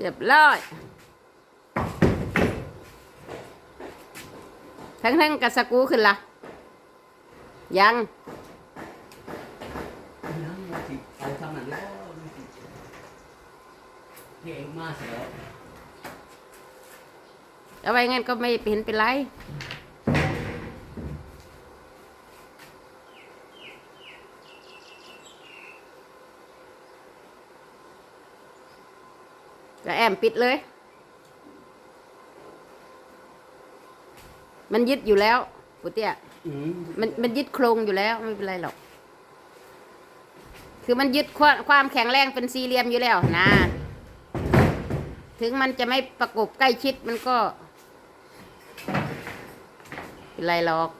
เรียบร้อยทั้งทั้งกับสกูขึ้นละยังเอาไว้งั้นก็ไม่เห็นเป็นไร ก็แอม ปิดเลย มันยึดอยู่แล้วปุเตี้ยอืมมันมันยึดโครงอยู่แล้วไม่เป็นไรหรอก คือมันยึดความความแข็งแรงเป็นสี่เหลี่ยมอยู่แล้วนะ ถึงมันจะไม่ประกบใกล้ชิดมันก็ เป็นไรหรอก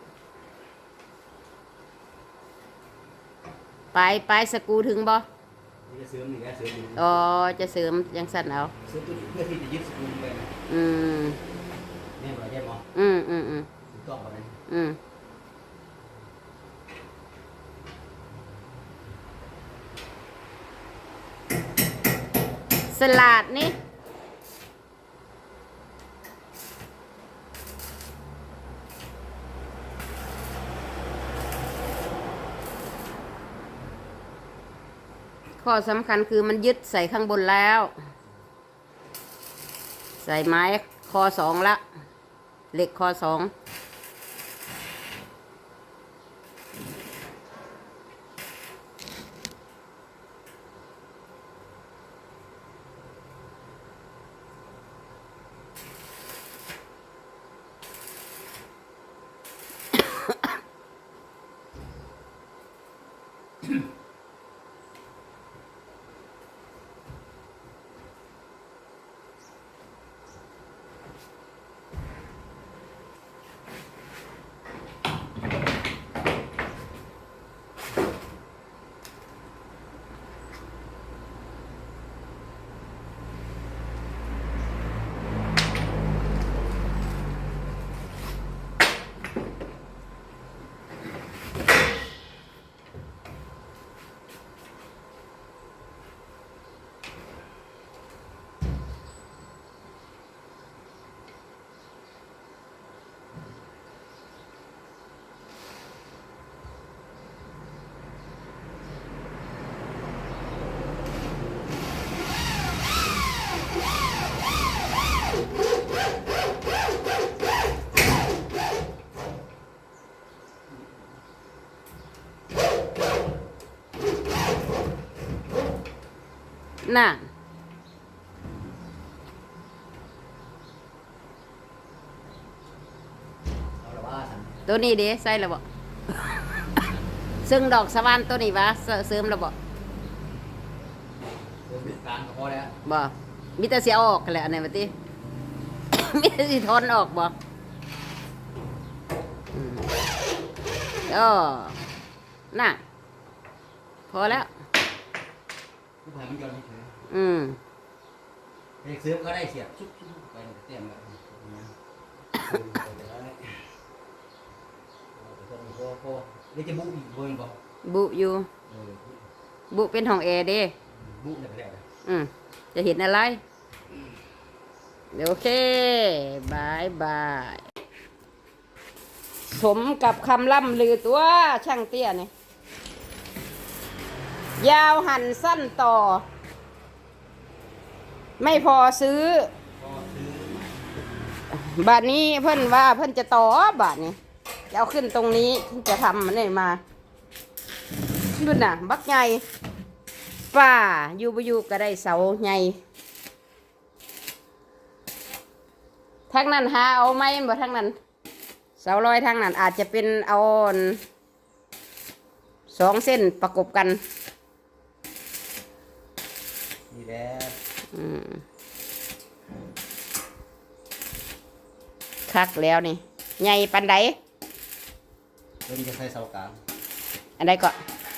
ไปไปสกรูถึงบ่นี่ จะเสริมนี่จะเสริมนี่อ๋อจะเสริมยังสั่นเอาเสริมตัวนี้เพื่อที่จะยึดสกุลไปนะอืมแม่บอกได้หมออืมอืมอืมถูกต้องป่ะเนี่ยอืมสลัดนี่ ข้อสำคัญคือมันยึดใส่ข้างบนแล้ว ใส่ไม้คอสองละเหล็กคอสอง น่ะเอาละว่าสันตัวนี้เด้ใส่แล้วบ่ซึ่งดอกสะวานตัวนี้วะเสเสริมแล้วบ่เสริมเป็นกลางก็พอแล้วบ่มีแต่เสียออกกันแหละอันไหนบัดนี้มีแต่สิทนออกบ่อืมโอ้น่ะ พอแล้วผู้ชายมันย้อนเฉย อืมๆเด็กเสริมก็ได้เสียบชุบๆไปเต็มแบบนี้นะเสริมไปเลยเอาไปส่งพ่อพ่อเดี๋ยวจะบุกอีกเบอร์บอกบุอยู่เออบุเป็นห้องแอร์เด้บุกเนี่ยก็ได้นะอืมจะเห็นอะไรโอเคบายบายสมกับคำล่ำลือตัวช่างเตี้ยนี่ยาวหันสั้นต่อ ไม่พอซื้อก็ซื้อ บาทนี้เพิ่นว่าเพิ่นจะต่อบาทนี้จะเอาขึ้นตรงนี้จะทำมันนี่มาดูน่ะ บักใหญ่ป่าอยู่บ่อยู่ก็ได้เสาใหญ่ทางนั้นหาเอาไหมบ่ทางนั้น เสาลอยทางนั้นอาจจะเป็นเอาสองเส้นประกบกันแหละ อืม คักแล้วนี่ใหญ่ปันใดเพิ่นจะใส่เสากลางอันใดก็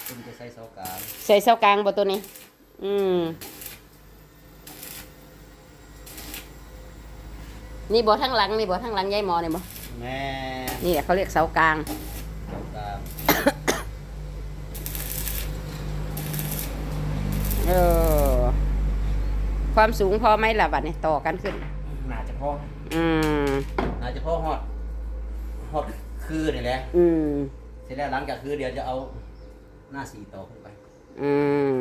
เพิ่นจะใส่เสากลางใส่เสากลางบ่ตัวนี้ อืมนี่บ่ทั้งหลังนี่บ่ทั้งหลังยายหมอนี่บ่แม่นี่แหละเขาเรียกเสากลางเสากลางเออ ความสูงพอไหมล่ะบัดนี้ต่อกันขึ้น น่าจะพออืม น่าจะพอฮอดฮอดคือนี่แหละอืม เสร็จแล้วหลังจากคือเดี๋ยวจะเอาหน้าสีต่อขึ้นไปอืม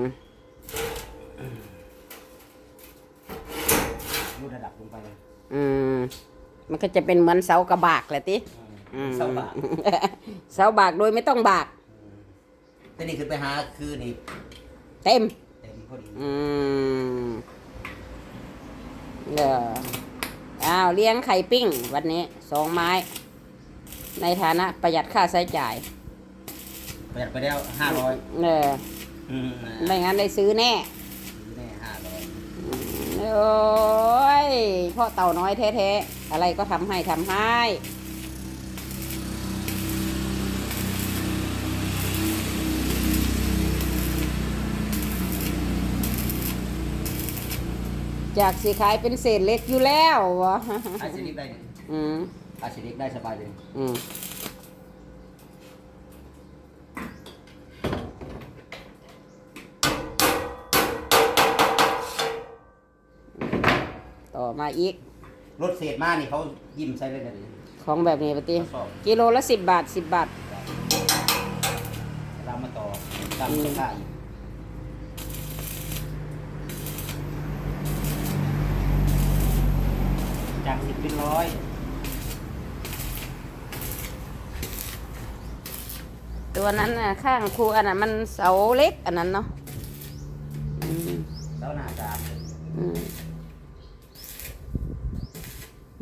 รูดระดับลงไปเลยอืม มันก็จะเป็นเหมือนเสากระบากแหละติอืมเสาบากเสาบากโดยไม่ต้องบาก แต่นี่ขึ้นไปหาคือนี่เต็ม เต็มพอดี อืม เอออ้าวเลี้ยงไข่ปิ้ง วันนี้สองไม้ ในฐานะประหยัดค่าใช้จ่าย ประหยัดไปแล้วห้าร้อยเออไม่งั้นได้ซื้อแน่ซื้อแน่ห้าร้อยโอ้ยพ่อเต่าน้อยแท้ๆ อะไรก็ทำให้ทำให้ จากสีขายเป็นเศษเล็กอยู่แล้ววะอาชีพได้เนี่ยอืมอาชีพได้สบายเลยอืมต่อมาอีก รถเศษมานี่เขายิ้มใส่เลยนะเดี๋ยวของแบบนี้ปะติทดสอบกิโลละสิบบาทสิบบาทเรามาต่อตามเสื้อผ้าอีก จากสิบเป็นร้อยตัวนั้นน่ะข้างครูอันนั้นมันเสาเล็กอันนั้นเนาะอืมแล้วหน้าจานอืม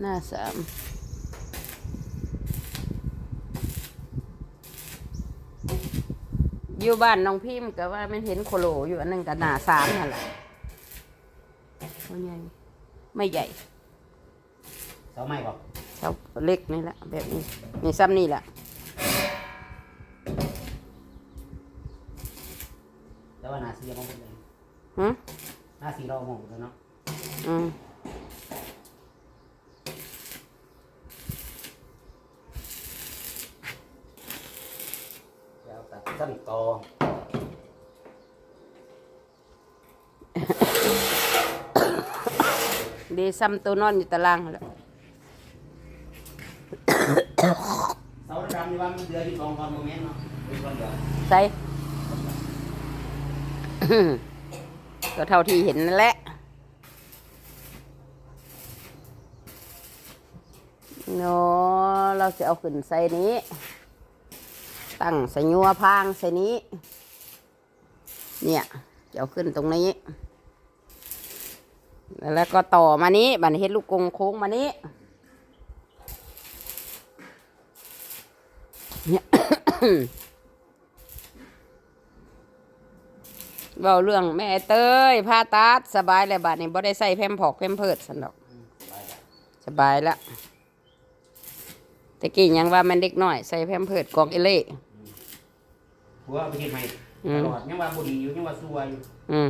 หน้าสามอยู่บ้านน้องพิมพ์ก็ว่ามันเห็นโคโลอยู่อันหนึงกับหน้าสามนั่นแหละตัวใหญ่ไม่ใหญ่เสาไม้บอกเสาเล็กนี่แหละแบบนี้นี่ซ้ำนี่แหละแล้วว่าหน้าสีมองเป็นไงฮะหน้าสีเรามองเลยเนาะอืมแล้วตัดสั้นต่อดีซ้ำตัวนอนอยู่ตารางนั่นแหล้ว เสาดำนี่ว่ามันเดืออยู่สองคนโมเมนต์เนาะเป็นคนเดียวใส่ก็เท่าที่เห็นนั่นแหละเนาะเราจะเอาขึ้นใส่นี้ ตั้งใส่ยัวพางใส่นี้ เนี่ยจะเอาขึ้นตรงนี้ แล้วก็ต่อมานี้บันเฮ็ดลูกกงโค้งมานี้เนี่ย เว้าเรื่องแม่เต้ยผ่าตัดสบายเลยบาดนี้บ่ได้ใส่แพมพอกแพมเพิดสันดอก สบายละตะกี้ยังว่ามันเด็กน้อย ใส่แพมเพิดกองเอเล่หัวเอาไปเห็นใหม่อืตมลอดยังว่าบุดีอยู่ยังว่าซัวอยู่อืม